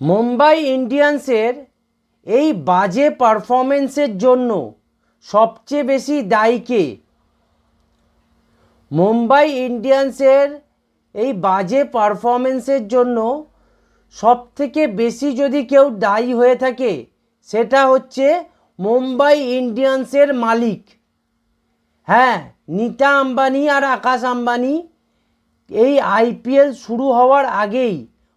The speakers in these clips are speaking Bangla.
মুম্বাই ইন্ডিয়ান্সের এই বাজে পারফরমেন্সের জন্য সবচেয়ে বেশি দায়ী কে? মুম্বাই ইন্ডিয়ান্সের এই বাজে পারফরমেন্সের জন্য সবথেকে বেশি যদি কেউ দায়ী হয়ে থাকে, সেটা হচ্ছে মুম্বাই ইন্ডিয়ান্সের মালিক। হ্যাঁ নীতা আম্বানি আর আকাশ আম্বানি এই আইপিএল শুরু হওয়ার আগেই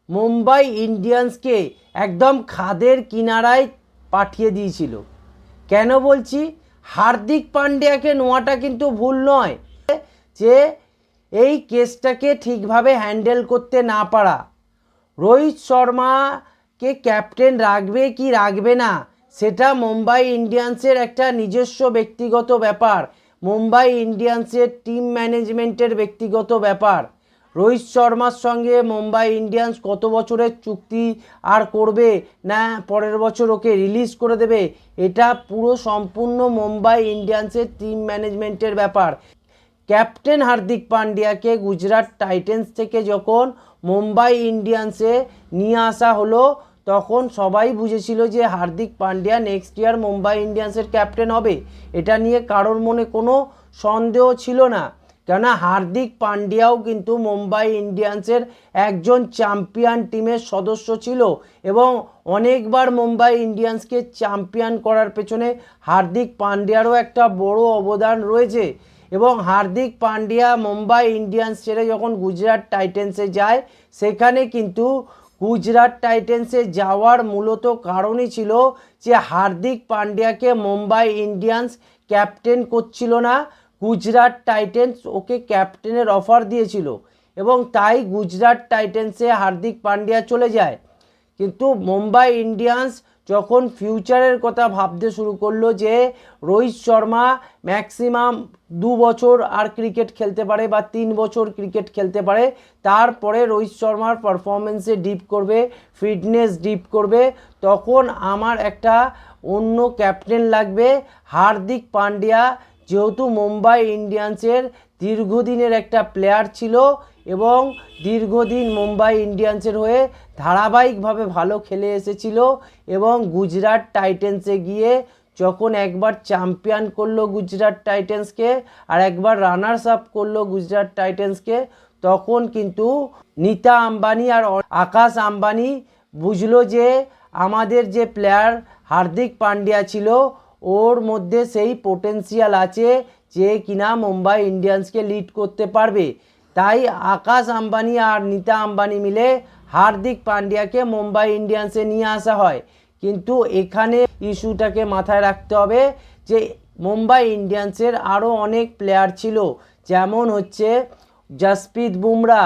মুম্বাই ইন্ডিয়ান্সকে একদম খাদের কিনারায় পাঠিয়ে দিয়েছিল। কেন বলছি? হার্দিক পান্ডিয়াকে নোয়াটা কিন্তু ভুল নয় যে এই কেসটাকে ঠিকভাবে হ্যান্ডেল করতে না পারা। রোহিত শর্মাকে ক্যাপ্টেন রাখবে কি রাখবে না, সেটা মুম্বাই ইন্ডিয়ান্সের একটা নিজস্ব ব্যক্তিগত ব্যাপার। মুম্বাই ইন্ডিয়ান্সের টিম ম্যানেজমেন্টের ব্যক্তিগত ব্যাপার। রোহিত শর্মার সঙ্গে মুম্বাই ইন্ডিয়ান্স কত বছরের চুক্তি আর করবে? না, পরের বছর ওকে রিলিজ করে দেবে। এটা পুরো সম্পূর্ণ মুম্বাই ইন্ডিয়ান্সের টিম ম্যানেজমেন্টের ব্যাপার। ক্যাপ্টেন হার্দিক পান্ডিয়াকে গুজরাট টাইটেন্স থেকে যখন মুম্বাই ইন্ডিয়ান্সে নিয়ে আসা হলো, তখন সবাই বুঝেছিল যে হার্দিক পান্ডিয়া নেক্সট ইয়ার মুম্বাই ইন্ডিয়ান্সের ক্যাপ্টেন হবে। এটা নিয়ে কারোর মনে কোনো সন্দেহ ছিল না। কেননা হার্দিক পান্ডিয়াও কিন্তু মুম্বাই ইন্ডিয়ান্সের একজন চ্যাম্পিয়ন টিমের সদস্য ছিল এবং অনেকবার মুম্বাই ইন্ডিয়ান্সকে চ্যাম্পিয়ন করার পেছনে হার্দিক পান্ডিয়ারও একটা বড় অবদান রয়েছে এবং হার্দিক পান্ডিয়া মুম্বাই ইন্ডিয়ান্স ছেড়ে যখন গুজরাট টাইটেন্সে যায়, সেখানে কিন্তু গুজরাট টাইটেন্সে যাওয়ার মূলত কারণই ছিল যে হার্দিক পান্ডিয়াকে মুম্বাই ইন্ডিয়ান্স ক্যাপ্টেন করছিল না। গুজরাট টাইটেন্স ওকে ক্যাপ্টেনের অফার দিয়েছিল এবং তাই গুজরাট টাইটেন্সে হার্দিক পান্ডিয়া চলে যায়। কিন্তু মুম্বাই ইন্ডিয়ান্স যখন ফিউচারের কথা ভাবতে শুরু করল যে রোহিত শর্মা ম্যাক্সিমাম দু বছর আর ক্রিকেট খেলতে পারে বা তিন বছর ক্রিকেট খেলতে পারে, তারপরে রোহিত শর্মার পারফরমেন্সে ডিপ করবে, ফিটনেস ডিপ করবে, তখন আমার একটা অন্য ক্যাপ্টেন লাগবে, হার্দিক পান্ডিয়া যেহেতু মুম্বাই ইন্ডিয়ান্সের দীর্ঘদিনের একটা প্লেয়ার ছিল এবং দীর্ঘদিন মুম্বাই ইন্ডিয়ান্সের হয়ে ধারাবাহিকভাবে ভালো খেলে এসেছিল এবং গুজরাট টাইটেন্সে গিয়ে যখন একবার চ্যাম্পিয়ন করল গুজরাট টাইটেন্সকে আর একবার রানার্স আপ করল গুজরাট টাইটেন্সকে, তখন কিন্তু নীতা আম্বানি আর আকাশ আম্বানি বুঝলো যে আমাদের যে প্লেয়ার হার্দিক পান্ডিয়া ছিল ওর মধ্যে সেই পোটেন্সিয়াল আছে যে কিনা মুম্বাই ইন্ডিয়ান্সকে লিড করতে পারবে। তাই আকাশ আম্বানি আর নীতা আম্বানি মিলে হার্দিক পান্ডিয়াকে মুম্বাই ইন্ডিয়ান্সে নিয়ে আসা হয়। কিন্তু এখানে ইস্যুটাকে মাথায় রাখতে হবে যে মুম্বাই ইন্ডিয়ান্সের আরও অনেক প্লেয়ার ছিল। যেমন হচ্ছে জসপ্রীত বুমরা,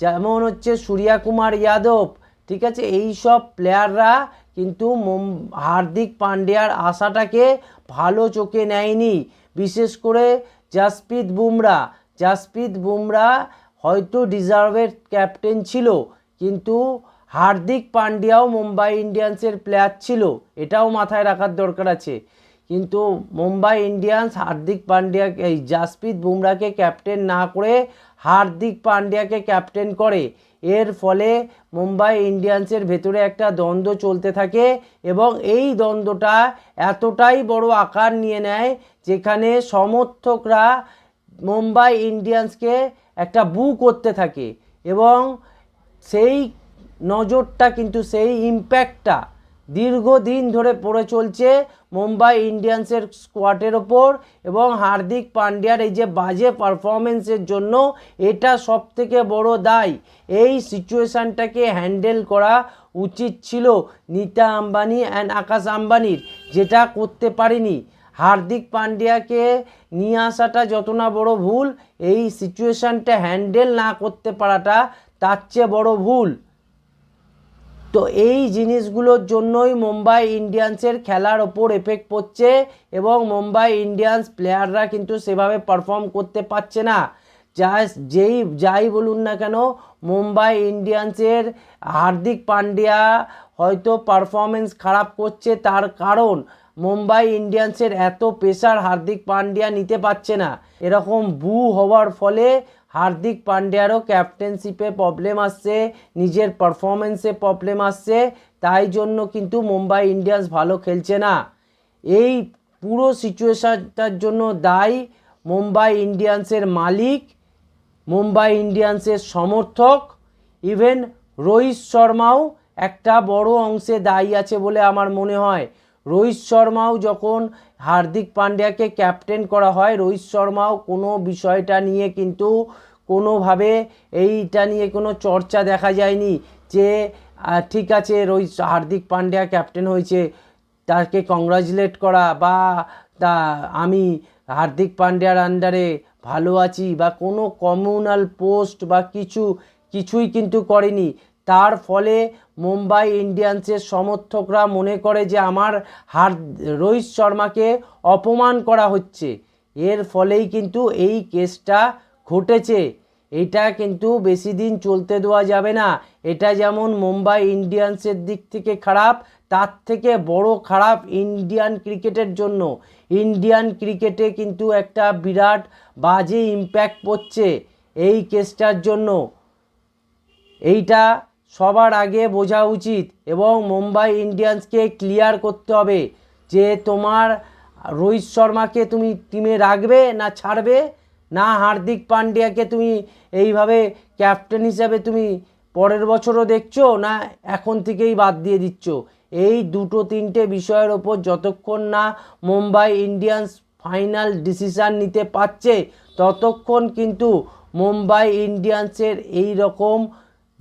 যেমন হচ্ছে সূর্যা কুমার যাদব, ঠিক আছে? এই সব প্লেয়াররা কিন্তু হার্দিক পান্ডিয়ার আশাটাকে ভালো চোখে নেয়নি। বিশেষ করে জাসপ্রীত বুমরা। জাসপ্রীত বুমরা হয়তো ডিজার্ভের ক্যাপ্টেন ছিল, কিন্তু হার্দিক পান্ডিয়াও মুম্বাই ইন্ডিয়ান্সের প্লেয়ার ছিল, এটাও মাথায় রাখার দরকার আছে। কিন্তু মুম্বাই ইন্ডিয়ান্স হার্দিক পান্ডিয়া এই জাসপ্রীত বুমরাকে ক্যাপ্টেন না করে হার্দিক পান্ডিয়াকে ক্যাপ্টেন করে। এর ফলে মুম্বাই ইন্ডিয়ান্সের ভেতরে একটা দ্বন্দ্ব চলতে থাকে এবং এই দ্বন্দ্বটা এতটাই বড় আকার নিয়ে নেয় যেখানে সমর্থকরা মুম্বাই ইন্ডিয়ান্সকে একটা বু করতে থাকে এবং সেই নজরটা কিন্তু সেই ইম্প্যাক্টটা দীর্ঘদিন ধরে পড়ে চলছে মুম্বাই ইন্ডিয়ান্সের স্কোয়াডের ওপর এবং হার্দিক পান্ডিয়ার এই যে বাজে পারফরমেন্সের জন্য এটা সব থেকে বড় দায়। এই সিচুয়েশানটাকে হ্যান্ডেল করা উচিত ছিল নীতা আম্বানি অ্যান্ড আকাশ আম্বানির, যেটা করতে পারিনি। হার্দিক পান্ডিয়াকে নিয়ে আসাটা যত না বড় ভুল, এই সিচুয়েশানটা হ্যান্ডেল না করতে পারাটা তার চেয়ে বড় ভুল। তো এই জিনিসগুলোর জন্যই মুম্বাই ইন্ডিয়ান্সের খেলার ওপর এফেক্ট পড়ছে এবং মুম্বাই ইন্ডিয়ান্স প্লেয়াররা কিন্তু সেভাবে পারফর্ম করতে পারছে না। যা যেই, যাই বলুন না কেন, মুম্বাই ইন্ডিয়ান্সের হার্দিক পান্ডিয়া হয়তো পারফরমেন্স খারাপ করছে তার কারণ মুম্বাই ইন্ডিয়ান্সের এত প্রেশার হার্দিক পান্ডিয়া নিতে পারছে না। এরকম বু হওয়ার ফলে হার্দিক পান্ডিয়ারও ক্যাপ্টেনশিপে প্রবলেম আসছে, নিজের পারফরমেন্সে প্রবলেম আসছে, তাই জন্য কিন্তু মুম্বাই ইন্ডিয়ান্স ভালো খেলছে না। এই পুরো সিচুয়েশনটার জন্য দায়ী মুম্বাই ইন্ডিয়ান্সের মালিক, মুম্বাই ইন্ডিয়ান্সের সমর্থক ইভেন রোহিত শর্মাও একটা বড় অংশে দায়ী আছে বলে আমার মনে হয়। রোহিত শর্মাও যখন হার্দিক পান্ডিয়াকে ক্যাপ্টেন করা হয়, রোহিত শর্মাও কোনো বিষয়টা নিয়ে কিন্তু কোনোভাবে এইটা নিয়ে কোনো চর্চা দেখা যায়নি যে ঠিক আছে রোহিত হার্দিক পান্ডিয়া ক্যাপ্টেন হয়েছে, তাকে কংগ্রাচুলেট করা বা তা আমি হার্দিক পান্ডিয়ার আন্ডারে ভালো আছি বা কোনো কমিউনাল পোস্ট বা কিছু, কিছুই কিন্তু করেনি। তার ফলে মুম্বাই ইন্ডিয়ান্সের সমর্থকরা মনে করে যে আমার হার, রোহিত শর্মাকে অপমান করা হচ্ছে। এর ফলেই কিন্তু এই কেসটা ঘটেছে। এটা কিন্তু বেশি দিন চলতে দেওয়া যাবে না। এটা যেমন মুম্বাই ইন্ডিয়ান্সের দিক থেকে খারাপ, তার থেকে বড় খারাপ ইন্ডিয়ান ক্রিকেটের জন্য। ইন্ডিয়ান ক্রিকেটে কিন্তু একটা বিরাট বাজে ইম্প্যাক্ট পড়ছে এই কেসটার জন্য। এইটা সবার আগে বোঝা উচিত এবং মুম্বাই ইন্ডিয়ান্সকে ক্লিয়ার করতে হবে যে তোমার রোহিত শর্মাকে তুমি টিমে রাখবে না ছাড়বে, না হার্দিক পান্ডিয়াকে তুমি এইভাবে ক্যাপ্টেন হিসাবে তুমি পরের বছরও দেখছ না এখন থেকেই বাদ দিয়ে দিচ্ছ। এই দুটো তিনটে বিষয়ের ওপর যতক্ষণ না মুম্বাই ইন্ডিয়ান্স ফাইনাল ডিসিশান নিতে পারছে, ততক্ষণ কিন্তু মুম্বাই ইন্ডিয়ান্সের এই রকম